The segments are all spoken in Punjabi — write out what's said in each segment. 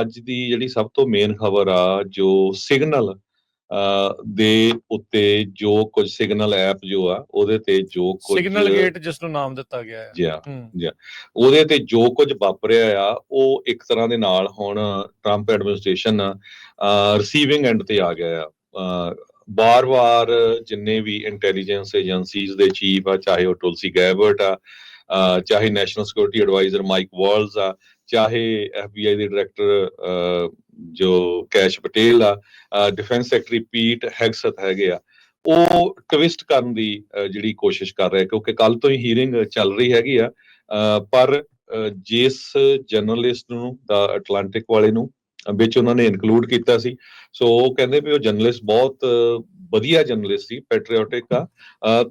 ਅੱਜ ਦੀ ਜਿਹੜੀ ਸਭ ਤੋਂ ਮੇਨ ਖਬਰ ਆ ਜੋ ਸਿਗਨਲ ਦੇ ਉੱਤੇ ਜੋ ਕੁਝ ਸਿਗਨਲ ਐਪ ਜੋ ਆ ਉਹਦੇ ਤੇ ਜੋ ਕੁਝ ਸਿਗਨਲ ਗੇਟ ਜਿਸ ਨੂੰ ਨਾਮ ਦਿੱਤਾ ਗਿਆ ਹੈ। ਜੀ ਹੂੰ। ਉਹਦੇ ਤੇ ਜੋ ਕੁਝ ਵਾਪਰਿਆ ਆ ਉਹ ਇੱਕ ਤਰ੍ਹਾਂ ਦੇ ਨਾਲ ਹੁਣ ਟਰੰਪ ਐਡਮਿਨਿਸਟ੍ਰੇਸ਼ਨ ਰਿਸੀਵਿੰਗ ਐਂਡ ਤੇ ਆ ਗਿਆ ਆ। ਬਾਰ-ਬਾਰ ਜਿੰਨੇ ਵੀ ਇੰਟੈਲੀਜੈਂਸ ਏਜੰਸੀਜ਼ ਦੇ ਚੀਫ ਆ ਚਾਹੇ ਉਹ ਟੁਲਸੀ ਗੈਬਰਟ ਆ ਚਾਹੇ national security adviser Mike Waltz ਆ ਚਾਹੇ ਐਫਬੀਆਈ ਦੇ ਡਾਇਰੈਕਟਰ ਜੋ ਕੈਸ਼ ਪਟੇਲ ਆ ਡਿਫੈਂਸ ਸੈਕਟਰੀ ਪੀਟ ਹੈਗਸਤ ਹੈਗੇ ਆ, ਉਹ ਟਵਿਸਟ ਕਰਨ ਦੀ ਜਿਹੜੀ ਕੋਸ਼ਿਸ਼ ਕਰ ਰਿਹਾ ਕਿਉਂਕਿ ਕੱਲ ਤੋਂ ਹੀ ਹੀਅਰਿੰਗ ਚੱਲ ਰਹੀ ਹੈਗੀ ਆ ਪਰ ਜਿਸ ਜਰਨਲਿਸਟ ਨੂੰ, ਦਾ ਅਟਲਾਂਟਿਕ ਵਾਲੇ ਨੂੰ ਵਿੱਚ ਉਹਨਾਂ ਨੇ ਇਨਕਲੂਡ ਕੀਤਾ ਸੀ, ਸੋ ਉਹ ਕਹਿੰਦੇ ਵੀ ਉਹ ਜਰਨਲਿਸਟ ਬਹੁਤ ਵਧੀਆ ਜਰਨਲਿਸਟ ਸੀ ਪੈਟਰੀਓਟਿਕ ਆ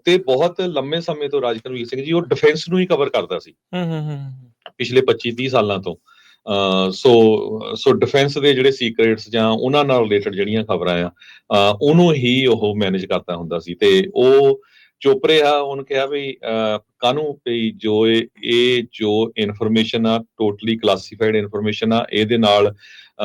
ਤੇ ਬਹੁਤ ਲੰਮੇ ਸਮੇਂ ਤੋਂ ਰਾਜਕਨਵੀਰ ਸਿੰਘ ਜੀ ਉਹ ਡਿਫੈਂਸ ਨੂੰ ਹੀ ਕਵਰ ਕਰਦਾ ਸੀ। ਹੂੰ ਹੂੰ ਹੂੰ ਪਿਛਲੇ 25 30 ਸਾਲਾਂ ਤੋਂ। ਸੋ ਸੋ ਡਿਫੈਂਸ ਦੇ ਜਿਹੜੇ ਸੀਕ੍ਰੇਟਸ ਜਾਂ ਉਹਨਾਂ ਨਾਲ ਰਿਲੇਟਡ ਜਿਹੜੀਆਂ ਖਬਰਾਂ ਆ ਉਹਨੂੰ ਹੀ ਉਹ ਮੈਨੇਜ ਕਰਦਾ ਹੁੰਦਾ ਸੀ। ਤੇ ਉਹ ਚੋਪਰੇ ਆ ਉਹਨ ਕਿਹਾ ਵੀ ਕਾਨੂੰ ਵੀ ਜੋ ਇਹ ਜੋ ਇਨਫੋਰਮੇਸ਼ਨ ਆ ਟੋਟਲੀ ਕਲਾਸੀਫਾਈਡ ਇਨਫੋਰਮੇਸ਼ਨ ਆ, ਇਹਦੇ ਨਾਲ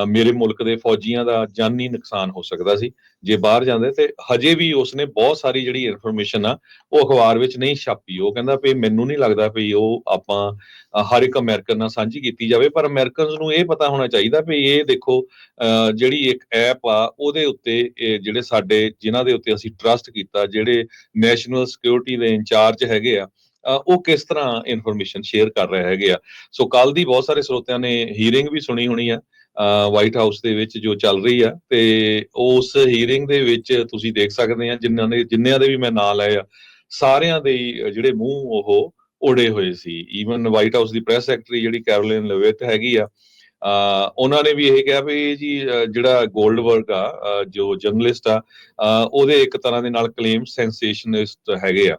ਮੇਰੇ ਮੁਲਕ ਦੇ ਫੌਜੀਆਂ ਦਾ ਜਾਨੀ ਨੁਕਸਾਨ ਹੋ ਸਕਦਾ ਸੀ। ਜੇ ਬਾਹਰ ਜਾਂਦੇ ਤੇ ਹਜੇ ਵੀ ਉਸਨੇ ਬਹੁਤ ਸਾਰੀ ਜਿਹੜੀ ਇਨਫੋਰਮੇਸ਼ਨ ਆ, ਉਹ ਅਖਬਾਰ ਵਿੱਚ ਨਹੀਂ ਛਾਪੀ। ਉਹ ਕਹਿੰਦਾ ਵੀ ਮੈਨੂੰ ਨਹੀਂ ਲੱਗਦਾ ਵੀ ਉਹ ਆਪਾਂ ਹਰ ਇੱਕ ਅਮਰੀਕਨ ਨਾਲ ਸਾਂਝੀ ਕੀਤੀ ਜਾਵੇ, ਪਰ ਅਮਰੀਕਨਸ ਨੂੰ ਇਹ ਪਤਾ ਹੋਣਾ ਚਾਹੀਦਾ ਵੀ ਇਹ ਦੇਖੋ, ਅਹ, ਜਿਹੜੀ ਇੱਕ ਐਪ ਆ, ਉਹਦੇ ਉੱਤੇ ਇਹ ਜਿਹੜੇ ਸਾਡੇ, ਜਿਨ੍ਹਾਂ ਦੇ ਉੱਤੇ ਅਸੀਂ ਟਰਸਟ ਕੀਤਾ, ਜਿਹੜੇ ਨੈਸ਼ਨਲ ਸਿਕਿਉਰਿਟੀ ਦੇ ਇੰਚਾਰਜ ਹੈਗੇ ਆ ਉਹ ਕਿਸ ਤਰ੍ਹਾਂ ਇਨਫੋਰਮੇਸ਼ਨ ਸ਼ੇਅਰ ਕਰ ਰਹੇ ਹੈਗੇ ਆ? ਸੋ ਕੱਲ ਦੀ ਬਹੁਤ ਸਾਰੇ ਸਰੋਤਿਆਂ ਨੇ ਹੀਅਰਿੰਗ ਵੀ ਸੁਣੀ ਹੋਣੀ ਆ ਵਾਈਟ ਹਾਊਸ ਦੇ ਵਿੱਚ ਜੋ ਚੱਲ ਰਹੀ ਆ, ਤੇ ਉਸ ਹੀਅਰਿੰਗ ਦੇ ਵਿੱਚ ਤੁਸੀਂ ਦੇਖ ਸਕਦੇ ਆ, ਜਿਨ੍ਹਾਂ ਨੇ ਜਿੰਨਿਆਂ ਦੇ ਵੀ ਮੈਂ ਨਾਂ ਲਏ ਆ, ਸਾਰਿਆਂ ਦੇ ਜਿਹੜੇ ਮੂੰਹ ਉਹ ਉੜੇ ਹੋਏ ਸੀ। ਈਵਨ ਵਾਈਟ ਹਾਊਸ ਦੀ ਪ੍ਰੈਸ ਸੈਕਟਰੀ ਜਿਹੜੀ ਕੈਰੋਲਿਨ ਲਵੇਟ ਹੈਗੀ ਆ, ਅਹ ਉਹਨਾਂ ਨੇ ਵੀ ਇਹ ਕਿਹਾ ਵੀ ਜੀ, ਅਹ ਜਿਹੜਾ ਗੋਲਡਬਰਗ ਆ ਜੋ ਜਰਨਲਿਸਟ ਆ ਉਹਦੇ ਇੱਕ ਤਰ੍ਹਾਂ ਦੇ ਨਾਲ ਕਲੇਮ ਸੈਂਸੇਸ਼ਨਲਿਸਟ ਹੈਗੇ ਆ।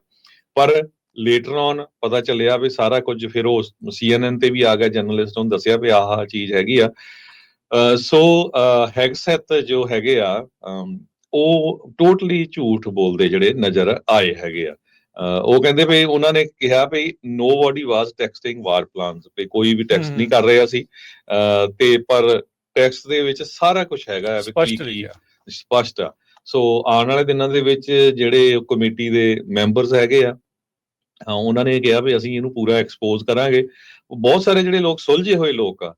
ਪਰ ਲੇਟਰ ਔਨ ਪਤਾ ਚੱਲਿਆ ਵੀ ਸਾਰਾ ਕੁਝ ਫਿਰ ਉਹ ਸੀਐਨਐਨ ਤੇ ਵੀ ਆ ਗਿਆ ਜਰਨਲਿਸਟ ਨੂੰ ਦੱਸਿਆ ਵੀ ਆਹ ਚੀਜ਼ ਹੈਗੀ ਆ। ਸੋ ਹੈਗਸੈਟ ਜੋ ਹੈਗੇ ਆ ਉਹ ਟੋਟਲੀ ਝੂਠ ਬੋਲਦੇ ਜਿਹੜੇ ਨਜ਼ਰ ਆਏ ਹੈਗੇ ਆ। ਉਹ ਕਹਿੰਦੇ ਵੀ ਉਹਨਾਂ ਨੇ ਕਿਹਾ ਵੀ nobody was texting war plans ਵੀ ਕੋਈ ਵੀ ਟੈਕਸਟ ਨਹੀਂ। ਕਰ ਰਿਹਾ ਸੀ। ਤੇ ਪਰ ਟੈਕਸਟ ਦੇ ਵਿੱਚ ਸਾਰਾ ਕੁਝ ਹੈਗਾ ਵੀ ਕੀ ਸਪਸ਼ਟ ਕੀ ਸਪਸ਼ਟ ਆ। ਸੋ ਆਉਣ ਵਾਲੇ ਦਿਨਾਂ ਦੇ ਵਿੱਚ ਜਿਹੜੇ ਕਮੇਟੀ ਦੇ ਮੈਂਬਰਸ ਹੈਗੇ ਆ ਉਹਨਾਂ ਨੇ ਕਿਹਾ ਵੀ ਅਸੀਂ ਇਹਨੂੰ ਪੂਰਾ ਐਕਸਪੋਜ਼ ਕਰਾਂਗੇ। ਬਹੁਤ ਸਾਰੇ ਜਿਹੜੇ ਲੋਕ, ਸੁਲਝੇ ਹੋਏ ਲੋਕ ਆ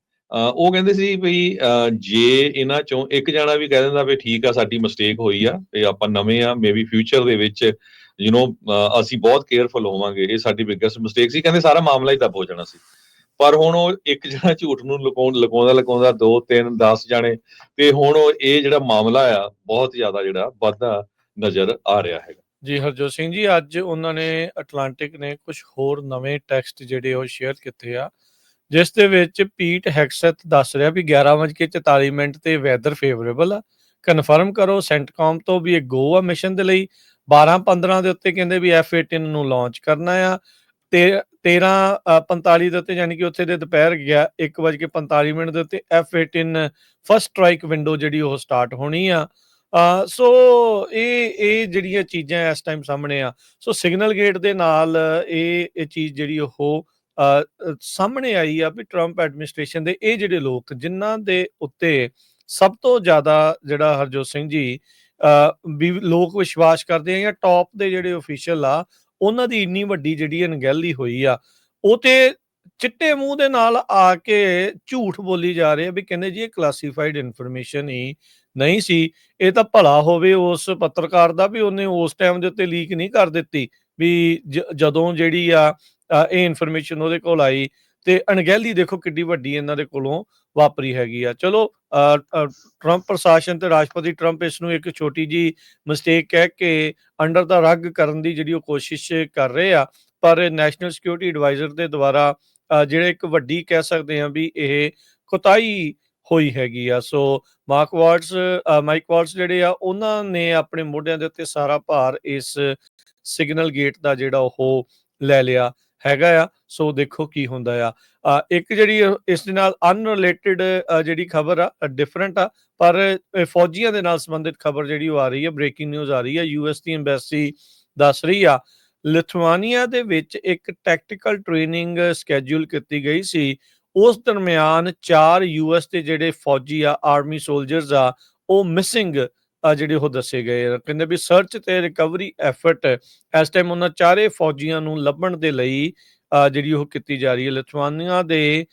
ਉਹ ਕਹਿੰਦੇ ਸੀ ਵੀ, ਅਹ ਜੇ ਇਹਨਾਂ ਚੋਂ ਇੱਕ ਜਣਾ ਵੀ ਕਹਿ ਦਿੰਦਾ ਵੀ ਠੀਕ ਆ, ਸਾਡੀ ਮਿਸਟੇਕ ਹੋਈ ਆ, ਤੇ ਆਪਾਂ ਨਵੇਂ ਆ ਮੇਬੀ ਫਿਊਚਰ ਦੇ ਵਿੱਚ ਯੂ نو ਅਸੀਂ ਬਹੁਤ ਕੇਅਰਫੁਲ ਹੋਵਾਂਗੇ, ਇਹ ਸਾਡੀ ਬਿਗੇਸਟ ਮਿਸਟੇਕ ਸੀ। ਕਹਿੰਦੇ ਸਾਰਾ ਮਾਮਲਾ ਹੀ ਦੱਬ ਹੋ ਜਾਣਾ ਸੀ। ਪਰ ਹੁਣ ਉਹ ਇੱਕ ਜਣਾ ਝੂਠ ਨੂੰ ਲੁਕਾਉਣ ਲਗਾਉਂਦਾ ਲਗਾਉਂਦਾ 2 3 10 ਜਾਣੇ, ਤੇ ਹੁਣ ਉਹ ਇਹ ਜਿਹੜਾ ਮਾਮਲਾ ਆ, ਬਹੁਤ ਜ਼ਿਆਦਾ ਜਿਹੜਾ ਵਾਧਾ ਨਜ਼ਰ ਆ ਰਿਹਾ ਹੈਗਾ। ਜੀ, ਹਰਜੋਤ ਸਿੰਘ ਜੀ, ਅੱਜ ਉਹਨਾਂ ਨੇ ਅਟਲਾਂਟਿਕ ਨੇ ਕੁਝ ਹੋਰ ਨਵੇਂ ਟੈਕਸਟ ਜਿਹੜੇ ਉਹ ਸ਼ੇਅਰ ਕੀਤੇ ਆ, ਜਿਸ ਦੇ ਵਿੱਚ ਪੀਟ ਹੈਕਸੈਟ ਦੱਸ ਰਿਹਾ ਵੀ 11:44 ਮਿੰਟ ਤੇ ਵੈਦਰ ਫੇਵਰੇਬਲ ਆ। ਕਨਫਰਮ ਕਰੋ ਸੈਂਟਕਾਮ ਤੋਂ ਵੀ ਇਹ ਗੋ ਆ ਮਿਸ਼ਨ ਦੇ ਲਈ। 12:15 ਦੇ ਉੱਤੇ ਕਹਿੰਦੇ ਵੀ F18 ਨੂੰ ਲਾਂਚ ਕਰਨਾ ਆ। ਤੇ 13:45 ਦੇ ਉੱਤੇ ਯਾਨੀ ਕਿ ਉੱਥੇ ਦੇ ਦੁਪਹਿਰ ਗਿਆ 1:45 ਮਿੰਟ ਦੇ ਉੱਤੇ F18 ਫਸਟ ਸਟ੍ਰਾਈਕ ਵਿੰਡੋ ਜਿਹੜੀ ਉਹ ਸਟਾਰਟ ਹੋਣੀ ਆ। ਸੋ ਇਹ ਇਹ ਜਿਹੜੀਆਂ ਚੀਜ਼ਾਂ ਇਸ ਟਾਈਮ ਸਾਹਮਣੇ ਆ, ਸੋ ਸਿਗਨਲ ਗੇਟ ਦੇ ਨਾਲ ਇਹ ਇਹ ਚੀਜ਼ ਜਿਹੜੀ ਉਹ ਸਾਹਮਣੇ ਆਈ ਆ ਵੀ ਟਰੰਪ ਐਡਮਿਨਿਸਟ੍ਰੇਸ਼ਨ ਦੇ ਇਹ ਜਿਹੜੇ ਲੋਕ ਜਿਨ੍ਹਾਂ ਦੇ ਉੱਤੇ ਸਭ ਤੋਂ ਜ਼ਿਆਦਾ ਜਿਹੜਾ ਹਰਜੋਤ ਸਿੰਘ ਜੀ ਵੀ ਲੋਕ ਵਿਸ਼ਵਾਸ ਕਰਦੇ ਆ ਜਾਂ ਟੌਪ ਦੇ ਜਿਹੜੇ ਅਫੀਸ਼ੀਅਲ ਆ, ਉਹਨਾਂ ਦੀ ਇੰਨੀ ਵੱਡੀ ਜਿਹੜੀ ਅਣਗਹਿਲੀ ਹੋਈ ਆ, ਉਹ ਤੇ ਚਿੱਟੇ ਮੂੰਹ ਦੇ ਨਾਲ ਆ ਕੇ ਝੂਠ ਬੋਲੀ ਜਾ ਰਹੇ ਆ ਵੀ ਕਹਿੰਦੇ ਜੀ ਇਹ ਕਲਾਸੀਫਾਈਡ ਇਨਫੋਰਮੇਸ਼ਨ ਹੀ ਨਹੀਂ ਸੀ, ਇਹ ਤਾਂ ਭਲਾ ਹੋਵੇ ਉਸ ਪੱਤਰਕਾਰ ਦਾ ਵੀ ਉਹਨੇ ਉਸ ਟਾਈਮ ਦੇ ਉੱਤੇ ਲੀਕ ਨਹੀਂ ਕਰ ਦਿੱਤੀ ਵੀ ਜਦੋਂ ਜਿਹੜੀ ਆ ਇਹ ਇਨਫੋਰਮੇਸ਼ਨ ਉਹਦੇ ਕੋਲ ਆਈ ਤੇ ਅਣਗਹਿਲੀ ਦੇਖੋ ਕਿੱਡੀ ਵੱਡੀ ਇਹਨਾਂ ਦੇ ਕੋਲੋਂ ਵਾਪਰੀ ਹੈਗੀ ਆ। ਚਲੋ ਟਰੰਪ ਪ੍ਰਸ਼ਾਸਨ ਤੇ ਰਾਸ਼ਟਰਪਤੀ ਟਰੰਪ ਇਸ ਨੂੰ ਇੱਕ ਛੋਟੀ ਜੀ ਮਿਸਟੇਕ ਕਹਿ ਕੇ ਅੰਡਰ ਦਾ ਰੱਗ ਕਰਨ ਦੀ ਜਿਹੜੀ ਉਹ ਕੋਸ਼ਿਸ਼ ਕਰ ਰਹੇ ਆ, ਪਰ ਨੈਸ਼ਨਲ ਸਿਕਿਉਰਿਟੀ ਐਡਵਾਈਜ਼ਰ ਦੇ ਦੁਆਰਾ ਜਿਹੜੇ ਇੱਕ ਵੱਡੀ ਕਹਿ ਸਕਦੇ ਆ ਵੀ ਇਹ ਕੋਤਾਹੀ ਹੋਈ ਹੈਗੀ ਆ। So Mark Watts Mike Watts ਜਿਹੜੇ ਆ, ਉਹਨਾਂ ਨੇ ਆਪਣੇ ਮੋਢਿਆਂ ਦੇ ਉੱਤੇ ਸਾਰਾ ਭਾਰ ਇਸ ਸਿਗਨਲ ਗੇਟ ਦਾ ਜਿਹੜਾ ਉਹ ਲੈ ਲਿਆ ਹੈਗਾ ਆ। ਸੋ ਦੇਖੋ ਕੀ ਹੁੰਦਾ ਆ। ਇੱਕ ਜਿਹੜੀ ਇਸ ਦੇ ਨਾਲ ਅਨਰਿਲੇਟਡ ਜਿਹੜੀ ਖਬਰ ਆ ਡਿਫਰੈਂਟ ਆ, ਪਰ ਫੌਜੀਆਂ ਦੇ ਨਾਲ ਸੰਬੰਧਿਤ ਖਬਰ ਜਿਹੜੀ ਉਹ ਆ ਰਹੀ ਹੈ ਬ੍ਰੇਕਿੰਗ ਨਿਊਜ਼ ਆ ਰਹੀ ਹੈ ਯੂਐਸ ਦੀ ਐਮਬੈਸੀ ਦੱਸ ਰਹੀ ਆ। ਲਿਥੁਆਨੀਆ ਦੇ ਵਿੱਚ ਇੱਕ ਟੈਕਟੀਕਲ ਟ੍ਰੇਨਿੰਗ ਸਕੇਡਿਊਲ ਕੀਤੀ ਗਈ ਸੀ। ਉਸ ਦਰਮਿਆਨ ਚਾਰ ਯੂਐਸ ਦੇ ਜਿਹੜੇ ਫੌਜੀ ਆ ਆਰਮੀ ਸੋਲਜਰਸ ਆ ਉਹ ਮਿਸਿੰਗ ਜਿਹੜੇ ਉਹ ਦੱਸੇ ਗਏ ਕਹਿੰਦੇ ਵੀ ਸਰਚ ਤੇ ਰਿਕਵਰੀ ਐਫਰਟ ਇਸ ਟਾਈਮ ਉਹਨਾਂ ਚਾਰੇ ਫੌਜੀਆਂ ਨੂੰ ਲੱਭਣ ਦੇ ਲਈ ਅ, ਜਿਹੜੀ ਉਹ ਕੀਤੀ ਜਾ ਰਹੀ ਹੈ। ਲਿਥੁਆਨੀਆ ਦੇ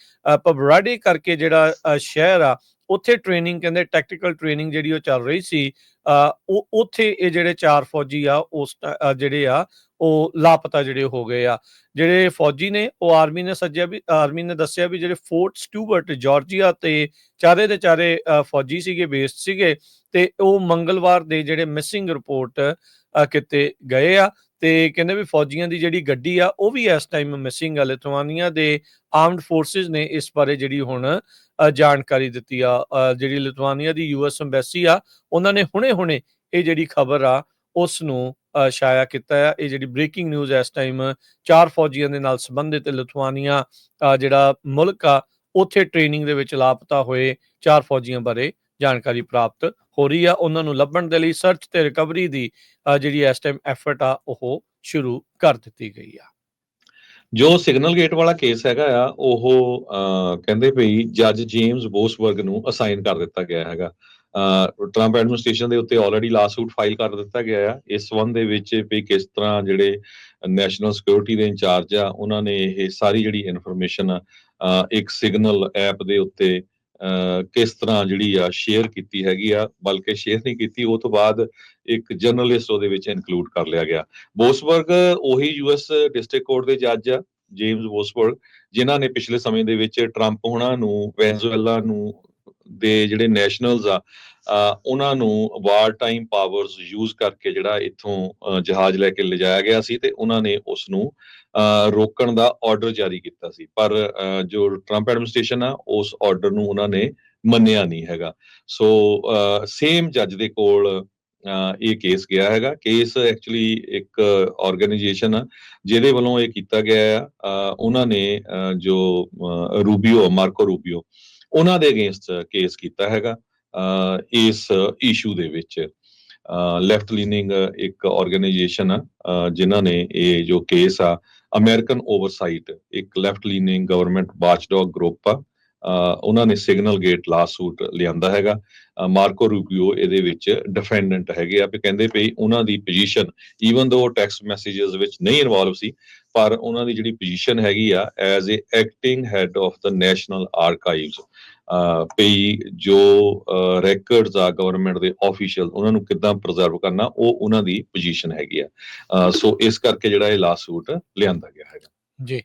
ਪਬਰਾਡੀ ਕਰਕੇ ਜਿਹੜਾ ਸ਼ਹਿਰ ਆ ਉੱਥੇ ਟ੍ਰੇਨਿੰਗ ਕਹਿੰਦੇ ਟੈਕਟੀਕਲ ਟ੍ਰੇਨਿੰਗ ਜਿਹੜੀ ਉਹ ਚੱਲ ਰਹੀ ਸੀ ਅ, ਉਹ ਉੱਥੇ ਇਹ ਜਿਹੜੇ ਚਾਰ ਫੌਜੀ ਆ ਉਸ ਟ- ਜਿਹੜੇ ਆ ਉਹ ਲਾਪਤਾ ਜਿਹੜੇ ਹੋ ਗਏ ਆ। ਜਿਹੜੇ ਫੌਜੀ ਨੇ, ਉਹ ਆਰਮੀ ਨੇ ਸੱਜਿਆ ਵੀ, ਆਰਮੀ ਨੇ ਦੱਸਿਆ ਵੀ ਜਿਹੜੇ ਫੋਰਟ ਸਟੂਵਰਟ ਜਾਰਜੀਆ ਤੇ ਚਾਰੇ ਦੇ ਚਾਰੇ ਫੌਜੀ ਸੀਗੇ, ਬੇਸਡ ਸੀਗੇ ਤੇ ਉਹ ਮੰਗਲਵਾਰ ਦੇ ਜਿਹੜੇ ਮਿਸਿੰਗ ਰਿਪੋਰਟ ਕਿਤੇ ਗਏ ਆ ਤੇ ਕਹਿੰਦੇ ਵੀ ਫੌਜੀਆਂ ਦੀ ਜਿਹੜੀ ਗੱਡੀ ਆ, ਉਹ ਵੀ ਇਸ ਟਾਈਮ ਮਿਸਿੰਗ ਆ। ਲਿਥੁਆਨੀਆ ਦੇ ਆਰਮਡ ਫੋਰਸਿਸ ਨੇ ਇਸ ਬਾਰੇ ਜਿਹੜੀ ਹੁਣ ਜਾਣਕਾਰੀ ਦਿੱਤੀ ਆ। ਜਿਹੜੀ ਲਿਥੁਆਨੀਆ ਦੀ ਯੂਐਸ ਐਮਬੈਸੀ ਆ, ਉਹਨਾਂ ਨੇ ਹੁਣੇ-ਹੁਣੇ ਇਹ ਜਿਹੜੀ ਖਬਰ ਆ, ਉਸ ਨੂੰ ਸ਼ਾਇਆ ਕੀਤਾ ਆ। ਇਹ ਜਿਹੜੀ ਬ੍ਰੇਕਿੰਗ ਨਿਊਜ਼ ਇਸ ਟਾਈਮ ਚਾਰ ਫੌਜੀਆਂ ਦੇ ਨਾਲ ਸੰਬੰਧਿਤ ਲਿਥੁਆਨੀਆ ਜਿਹੜਾ ਮੁਲਕ ਆ, ਉੱਥੇ ਟ੍ਰੇਨਿੰਗ ਦੇ ਵਿੱਚ ਲਾਪਤਾ ਹੋਏ ਚਾਰ ਫੌਜੀਆਂ ਬਾਰੇ ਜਾਣਕਾਰੀ ਪ੍ਰਾਪਤ ਹੋ ਰਹੀ ਆ। ਉਹਨਾਂ ਨੂੰ ਲੱਭਣ ਦੇ ਲਈ ਸਰਚ ਤੇ ਰਿਕਵਰੀ ਦੀ ਜਿਹੜੀ ਇਸ ਟਾਈਮ ਐਫਰਟ ਆ, ਉਹ ਸ਼ੁਰੂ ਕਰ ਦਿੱਤੀ ਗਈ ਆ। ਜੋ ਸਿਗਨਲ ਗੇਟ ਵਾਲਾ ਕੇਸ ਹੈਗਾ ਆ, ਉਹ ਕਹਿੰਦੇ ਭਈ ਜੱਜ ਜੇਮਸ ਬੋਸਬਰਗ ਨੂੰ ਅਸਾਈਨ ਕਰ ਦਿੱਤਾ ਗਿਆ ਹੈਗਾ। ਟਰੰਪ ਐਡਮਿਨਿਸਟ੍ਰੇਸ਼ਨ ਦੇ ਉੱਤੇ ਆਲਰੇਡੀ ਲਾਸੂਟ ਫਾਈਲ ਕਰ ਦਿੱਤਾ ਗਿਆ ਆ। ਇਸ ਸੰਬੰਧ ਦੇ ਵਿੱਚ ਵੀ ਕਿਸ ਤਰ੍ਹਾਂ ਜਿਹੜੇ ਨੈਸ਼ਨਲ ਸਿਕਿਉਰਿਟੀ ਦੇ ਇੰਚਾਰਜ ਆ, ਉਹਨਾਂ ਨੇ ਇਹ ਸਾਰੀ ਜਿਹੜੀ ਇਨਫੋਰਮੇਸ਼ਨ ਇੱਕ ਸਿਗਨਲ ਐਪ ਦੇ ਉੱਤੇ ਕਿਸ ਤਰ੍ਹਾਂ ਜਿਹੜੀ ਆ ਸ਼ੇਅਰ ਕੀਤੀ ਹੈਗੀ ਆ, ਬਲਕਿ ਸ਼ੇਅਰ ਨਹੀਂ ਕੀਤੀ, ਉਹ ਤੋਂ ਬਾਅਦ ਇੱਕ ਜਰਨਲਿਸਟ ਉਹਦੇ ਵਿੱਚ ਇਨਕਲੂਡ ਕਰ ਲਿਆ ਗਿਆ। ਬੋਸਬਰਗ ਉਹੀ ਯੂਐਸ ਡਿਸਟ੍ਰਿਕਟ ਕੋਰਟ ਦੇ ਜੱਜ ਆ ਜੇਮਸ ਬੋਸਬਰਗ ਜਿਨ੍ਹਾਂ ਨੇ ਪਿਛਲੇ ਸਮੇਂ ਦੇ ਵਿੱਚ ਟਰੰਪ ਹੁਣਾਂ ਨੂੰ ਵੈਨਜ਼ੂਏਲਾ ਨੂੰ ਦੇ ਜਿਹੜੇ ਨੈਸ਼ਨਲਸ ਆ ਉਹਨਾਂ ਨੂੰ ਵਾਰ ਟਾਈਮ ਪਾਵਰਸ ਯੂਜ਼ ਕਰਕੇ ਜਿਹੜਾ ਇੱਥੋਂ ਜਹਾਜ਼ ਲੈ ਕੇ ਲਿਜਾਇਆ ਗਿਆ ਸੀ ਤੇ ਉਹਨਾਂ ਨੇ ਉਸ ਨੂੰ ਅਹ ਰੋਕਣ ਦਾ ਆਰਡਰ ਜਾਰੀ ਕੀਤਾ ਸੀ। ਪਰ ਜੋ ਟਰੰਪ ਐਡਮਿਨਿਸਟ੍ਰੇਸ਼ਨ ਆ, ਉਸ ਆਰਡਰ ਨੂੰ ਉਹਨਾਂ ਨੇ ਮੰਨਿਆ ਨਹੀਂ ਹੈਗਾ। ਸੋ ਸੇਮ ਜੱਜ ਦੇ ਕੋਲ ਅਹ ਇਹ ਕੇਸ ਗਿਆ ਹੈਗਾ। ਕੇਸ ਐਕਚੁਅਲੀ ਇੱਕ ਆਰਗੇਨਾਈਜੇਸ਼ਨ ਆ, ਜਿਹਦੇ ਵੱਲੋਂ ਇਹ ਕੀਤਾ ਗਿਆ ਆ। ਉਹਨਾਂ ਨੇ ਅਹ ਜੋ ਅਹ ਰੂਬੀਓ ਮਾਰਕੋ ਰੂਬੀਓ ਉਹਨਾਂ ਦੇ ਅਗੇਂਸਟ ਕੇਸ ਕੀਤਾ ਹੈਗਾ, ਅਹ, ਇਸ ਇਸ਼ੂ ਦੇ ਵਿੱਚ ਲੈਫਟ ਲੀਨਿੰਗ ਇੱਕ ਆਰਗੇਨਾਈਜੇਸ਼ਨ ਆ, ਅਹ, ਜਿਨ੍ਹਾਂ ਨੇ ਇਹ ਜੋ ਕੇਸ ਆ ਅਮਰੀਕਨ ਓਵਰਸਾਈਟ ਇੱਕ left leaning government watchdog group ਆ ਉਹਨਾਂ ਨੇ ਸਿਗਨਲ ਗੇਟ ਲਾਸੂਟ ਲਿਆਂਦਾ ਹੈਗਾ। ਅਹ ਮਾਰਕੋ ਰੂਬੀਓ ਇਹਦੇ ਵਿੱਚ ਡਿਫੈਂਡੈਂਟ ਹੈਗੇ ਆ ਵੀ ਕਹਿੰਦੇ ਪਈ ਉਹਨਾਂ ਦੀ ਪੋਜੀਸ਼ਨ ਈਵਨ ਦੋ ਟੈਕਸਟ ਮੈਸੇजेस ਵਿੱਚ ਨਹੀਂ ਇਨਵੋਲਵ ਸੀ, ਪਰ ਉਹਨਾਂ ਦੀ ਜਿਹੜੀ ਪੋਜੀਸ਼ਨ ਹੈਗੀ ਆ as a acting head of ਦਾ ਨੈਸ਼ਨਲ ਆਰਕਾਈਵਸ ਪਈ ਜੋ ਰੈਕਰਡਸ ਆ ਗਵਰਨਮੈਂਟ ਦੇ ਆਫੀਸ਼ੀਅਲ ਉਹਨਾਂ ਨੂੰ ਕਿੱਦਾਂ ਪ੍ਰੀਜ਼ਰਵ ਕਰਨਾ, ਉਹ ਉਹਨਾਂ ਦੀ ਪੋਜੀਸ਼ਨ ਹੈਗੀ ਆ। ਸੋ ਇਸ ਕਰਕੇ ਜਿਹੜਾ ਇਹ ਲਾਸੂਟ ਲਿਆਂਦਾ ਗਿਆ ਹੈਗਾ। ਜੀ।